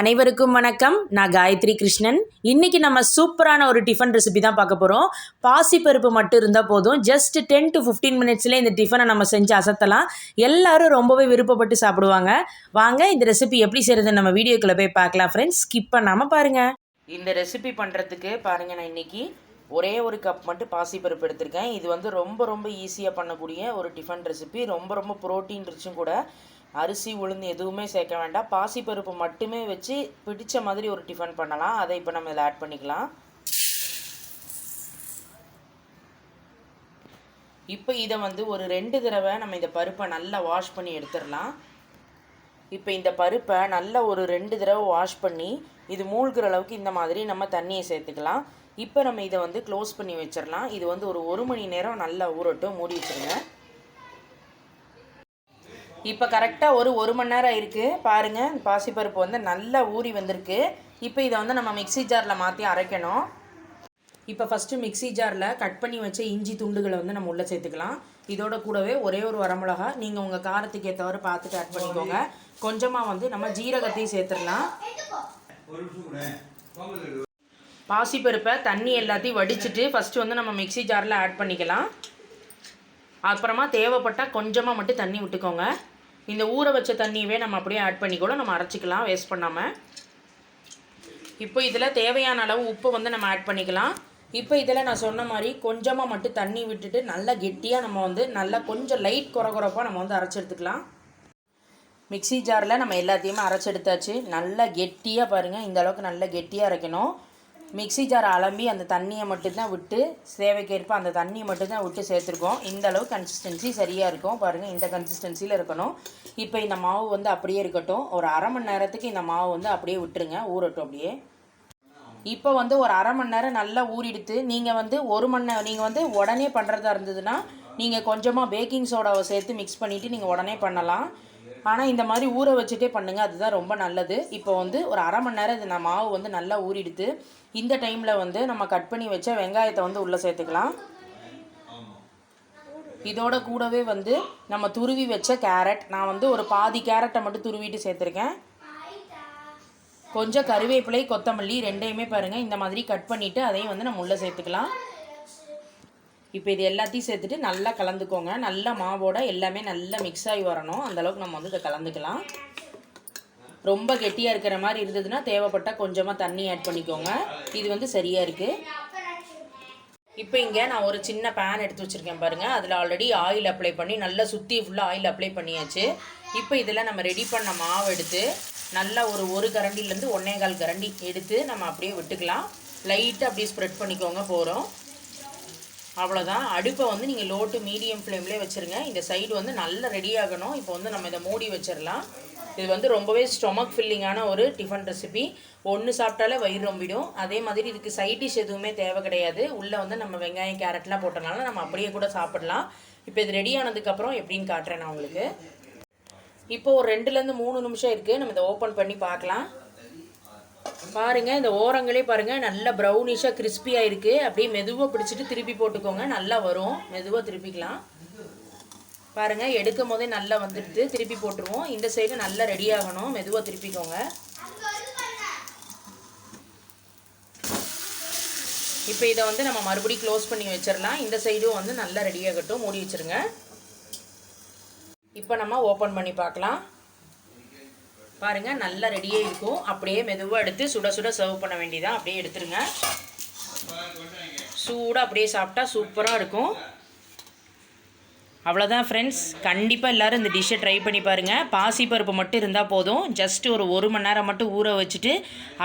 அனைவருக்கும் வணக்கம். நான் காயத்ரி கிருஷ்ணன். இன்னைக்கு நம்ம சூப்பரான ஒரு டிஃபன் ரெசிபி தான் பார்க்க போகிறோம் பாசிப்பருப்பு மட்டும் இருந்தால் போதும். ஜஸ்ட் டென் டு ஃபிஃப்டீன் மினிட்ஸ்லேயே இந்த டிஃபனை நம்ம செஞ்சு அசத்தலாம். எல்லாரும் ரொம்பவே விருப்பப்பட்டு சாப்பிடுவாங்க. வாங்க இந்த ரெசிபி எப்படி செய்கிறதுன்னு நம்ம வீடியோக்குள்ளே போய் பார்க்கலாம் ஃப்ரெண்ட்ஸ் ஸ்கிப் பண்ணாமல் பாருங்கள் இந்த ரெசிபி பண்ணுறதுக்கு பாருங்கள் நான் இன்னைக்கு ஒரே ஒரு கப் மட்டும் பாசிப்பருப்பு எடுத்திருக்கேன். இது வந்து ரொம்ப ரொம்ப ஈஸியாக பண்ணக்கூடிய ஒரு டிஃபன் ரெசிபி ரொம்ப ரொம்ப ப்ரோட்டீன் ரிச்சும் கூட. அரிசி உளுந்து எதுவுமே சேர்க்க வேண்டாம். பாசிப்பருப்பு மட்டுமே வச்சு பிடிச்ச மாதிரி ஒரு டிஃபன் பண்ணலாம். அதை இப்போ நம்ம இதில் ஆட் பண்ணிக்கலாம். இப்போ இதை வந்து ஒரு ரெண்டு தடவை நம்ம இந்த பருப்பை நல்லா வாஷ் பண்ணி எடுத்துடலாம். இப்போ இந்த பருப்பை நல்லா ஒரு ரெண்டு தடவை வாஷ் பண்ணி இது மூழ்கிற அளவுக்கு இந்த மாதிரி நம்ம தண்ணியை சேர்த்துக்கலாம். இப்போ நம்ம இதை வந்து க்ளோஸ் பண்ணி வச்சிடலாம். இது வந்து ஒரு ஒரு மணி நேரம் நல்லா ஊறட்டும். மூடி வச்சுருங்க. இப்போ கரெக்டாக ஒரு ஒரு மணி நேரம் இருக்குது பாருங்கள் பாசிப்பருப்பு வந்து நல்லா ஊறி வந்திருக்கு. இப்போ இதை வந்து நம்ம மிக்ஸி ஜாரில் மாற்றி அரைக்கணும். இப்போ ஃபஸ்ட்டு மிக்ஸி ஜாரில் கட் பண்ணி வச்ச இஞ்சி துண்டுகளை வந்து நம்ம உள்ளே சேர்த்துக்கலாம். இதோட கூடவே ஒரே ஒரு வரமிளகா. நீங்கள் உங்கள் காரத்துக்கு ஏற்றவாறு பார்த்துட்டு ஆட் பண்ணிக்கோங்க. கொஞ்சமாக வந்து நம்ம ஜீரகத்தையும் சேர்த்துடலாம். பாசிப்பருப்பை தண்ணி எல்லாத்தையும் வடிச்சிட்டு ஃபஸ்ட்டு வந்து நம்ம மிக்ஸி ஜாரில் ஆட் பண்ணிக்கலாம். அப்புறமா தேவைப்பட்டால் கொஞ்சமாக மட்டும் தண்ணி விட்டுக்கோங்க. இந்த ஊற வச்ச தண்ணியவே நம்ம அப்படியே ஆட் பண்ணி கூட நம்ம அரைச்சிக்கலாம் வேஸ்ட் பண்ணாமல் இப்போ இதில் தேவையான அளவு உப்பு வந்து நம்ம ஆட் பண்ணிக்கலாம். இப்போ இதில் நான் சொன்ன மாதிரி கொஞ்சமாக மட்டும் தண்ணி விட்டுட்டு நல்லா கெட்டியாக நம்ம வந்து நல்லா கொஞ்சம் லைட் குறகுறப்பாக நம்ம வந்து அரைச்சி எடுத்துக்கலாம். மிக்ஸி ஜாரில் நம்ம எல்லாத்தையுமே அரைச்சி எடுத்தாச்சு. நல்லா கெட்டியாக பாருங்கள் இந்த அளவுக்கு நல்லா கெட்டியாக அரைக்கணும். மிக்ஸி ஜார் அலம்பி அந்த தண்ணியை மட்டும்தான் விட்டு சேவைக்கேற்ப அந்த தண்ணியை மட்டும்தான் விட்டு சேர்த்துருக்கோம். இந்த அளவு கன்சிஸ்டன்சி சரியாக இருக்கும். பாருங்கள் இந்த கன்சிஸ்டன்சியில் இருக்கணும். இப்போ இந்த மாவு வந்து அப்படியே இருக்கட்டும். ஒரு அரை மணி நேரத்துக்கு இந்த மாவு வந்து அப்படியே விட்டுருங்க. ஊறட்டும் அப்படியே. இப்போ வந்து ஒரு அரை மணி நேரம் நல்லா ஊறிடுத்து நீங்கள் வந்து ஒரு மணி நேரம் நீங்கள் வந்து உடனே பண்ணுறதா இருந்ததுன்னா நீங்கள் கொஞ்சமாக பேக்கிங் சோடாவை சேர்த்து மிக்ஸ் பண்ணிவிட்டு நீங்கள் உடனே பண்ணலாம். ஆனால் இந்த மாதிரி ஊற வச்சுட்டே பண்ணுங்கள் அதுதான் ரொம்ப நல்லது. இப்போ வந்து ஒரு அரை மணி நேரம் இது நான் மாவு வந்து நல்லா ஊறிடுது இந்த டைமில் வந்து நம்ம கட் பண்ணி வச்ச வெங்காயத்தை வந்து உள்ளே சேர்த்துக்கலாம். இதோட கூடவே வந்து நம்ம துருவி வச்ச கேரட் நான் வந்து ஒரு பாதி கேரட்டை மட்டும் துருவிட்டு சேர்த்துருக்கேன். கொஞ்சம் கருவேப்பிலை கொத்தமல்லி ரெண்டையுமே பாருங்கள் இந்த மாதிரி கட் பண்ணிவிட்டு அதையும் வந்து நம்ம உள்ளே சேர்த்துக்கலாம். இப்போ இது எல்லாத்தையும் சேர்த்துட்டு நல்லா கலந்துக்கோங்க. நல்லா மாவோட எல்லாமே நல்லா மிக்ஸ் ஆகி வரணும். அந்தளவுக்கு நம்ம வந்து இதை கலந்துக்கலாம். ரொம்ப கெட்டியாக இருக்கிற மாதிரி இருந்ததுன்னா தேவைப்பட்டால் கொஞ்சமாக தண்ணி ஆட் பண்ணிக்கோங்க. இது வந்து சரியாக இருக்குது இப்போ இங்கே நான் ஒரு சின்ன பேன் எடுத்து வச்சுருக்கேன் பாருங்கள் அதில் ஆல்ரெடி ஆயில் அப்ளை பண்ணி நல்லா சுற்றி ஃபுல்லாக ஆயில் அப்ளை பண்ணியாச்சு. இப்போ இதில் நம்ம ரெடி பண்ண மாவு எடுத்து நல்லா ஒரு ஒரு கரண்டிலேருந்து ஒன்றே கால் கரண்டி எடுத்து நம்ம அப்படியே விட்டுக்கலாம். லைட்டாக அப்படியே ஸ்ப்ரெட் பண்ணிக்கோங்க போகிறோம் அவ்வளோதான் அடுப்பை வந்து நீங்கள் லோ டு மீடியம் ஃப்ளேம்லேயே வச்சுருங்க. இந்த சைடு வந்து நல்லா ரெடி ஆகணும். இப்போ வந்து நம்ம இதை மூடி வச்சிடலாம். இது வந்து ரொம்பவே ஸ்டொமக் ஃபில்லிங்கான ஒரு டிஃபன் ரெசிபி ஒன்று சாப்பிட்டாலே வயிறு ரொம்பிடும். அதே மாதிரி இதுக்கு சைட் டிஷ் எதுவுமே தேவை கிடையாது. உள்ளே வந்து நம்ம வெங்காயம் கேரட்லாம் போட்டனால நம்ம அப்படியே கூட சாப்பிடலாம். இப்போ இது ரெடி ஆனதுக்கப்புறம் எப்படின்னு காட்டுறேன் நான் உங்களுக்கு. இப்போ ஒரு ரெண்டுலேருந்து மூணு நிமிஷம் இருக்குது நம்ம இதை ஓப்பன் பண்ணி பார்க்கலாம். பாருங்கள் இந்த ஓரங்களே பாருங்கள் நல்லா ப்ரௌனிஷாக கிறிஸ்பியாக இருக்குது அப்படியே மெதுவாக பிடிச்சிட்டு திருப்பி போட்டுக்கோங்க. நல்லா வரும். மெதுவாக திருப்பிக்கலாம். பாருங்கள் எடுக்கும் போதே நல்லா வந்துடுது. திருப்பி போட்டுருவோம். இந்த சைடு நல்லா ரெடி ஆகணும். மெதுவாக திருப்பிக்கோங்க. இப்போ இதை வந்து நம்ம மறுபடியும் க்ளோஸ் பண்ணி வச்சிடலாம். இந்த சைடும் வந்து நல்லா ரெடி ஆகட்டும். மூடி வச்சுருங்க. இப்போ நம்ம ஓப்பன் பண்ணி பார்க்கலாம். பாருங்கள் நல்லா ரெடியாக இருக்கும். அப்படியே மெதுவாக எடுத்து சுட சுட சர்வ் பண்ண வேண்டியதான் அப்படியே எடுத்துருங்க. சூடாக அப்படியே சாப்பிட்டா சூப்பராக இருக்கும். அவ்வளோதான் ஃப்ரெண்ட்ஸ் கண்டிப்பாக எல்லோரும் இந்த டிஷ்ஷை ட்ரை பண்ணி பாருங்கள் பாசிப்பருப்பு மட்டும் இருந்தால் போதும். ஜஸ்ட் ஒரு ஒரு மணி நேரம் மட்டும் ஊற வச்சுட்டு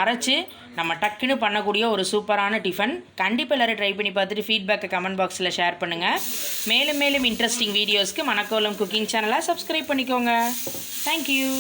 அரைச்சி நம்ம டக்குன்னு பண்ணக்கூடிய ஒரு சூப்பரான டிஃபன் கண்டிப்பாக எல்லோரும் ட்ரை பண்ணி பார்த்துட்டு ஃபீட்பேக்கை கமெண்ட் பாக்ஸில் ஷேர் பண்ணுங்கள் மேலும் மேலும் இன்ட்ரெஸ்டிங் வீடியோஸ்க்கு மணக்கோலம் குக்கிங் சேனலை சப்ஸ்கிரைப் பண்ணிக்கோங்க. Thank you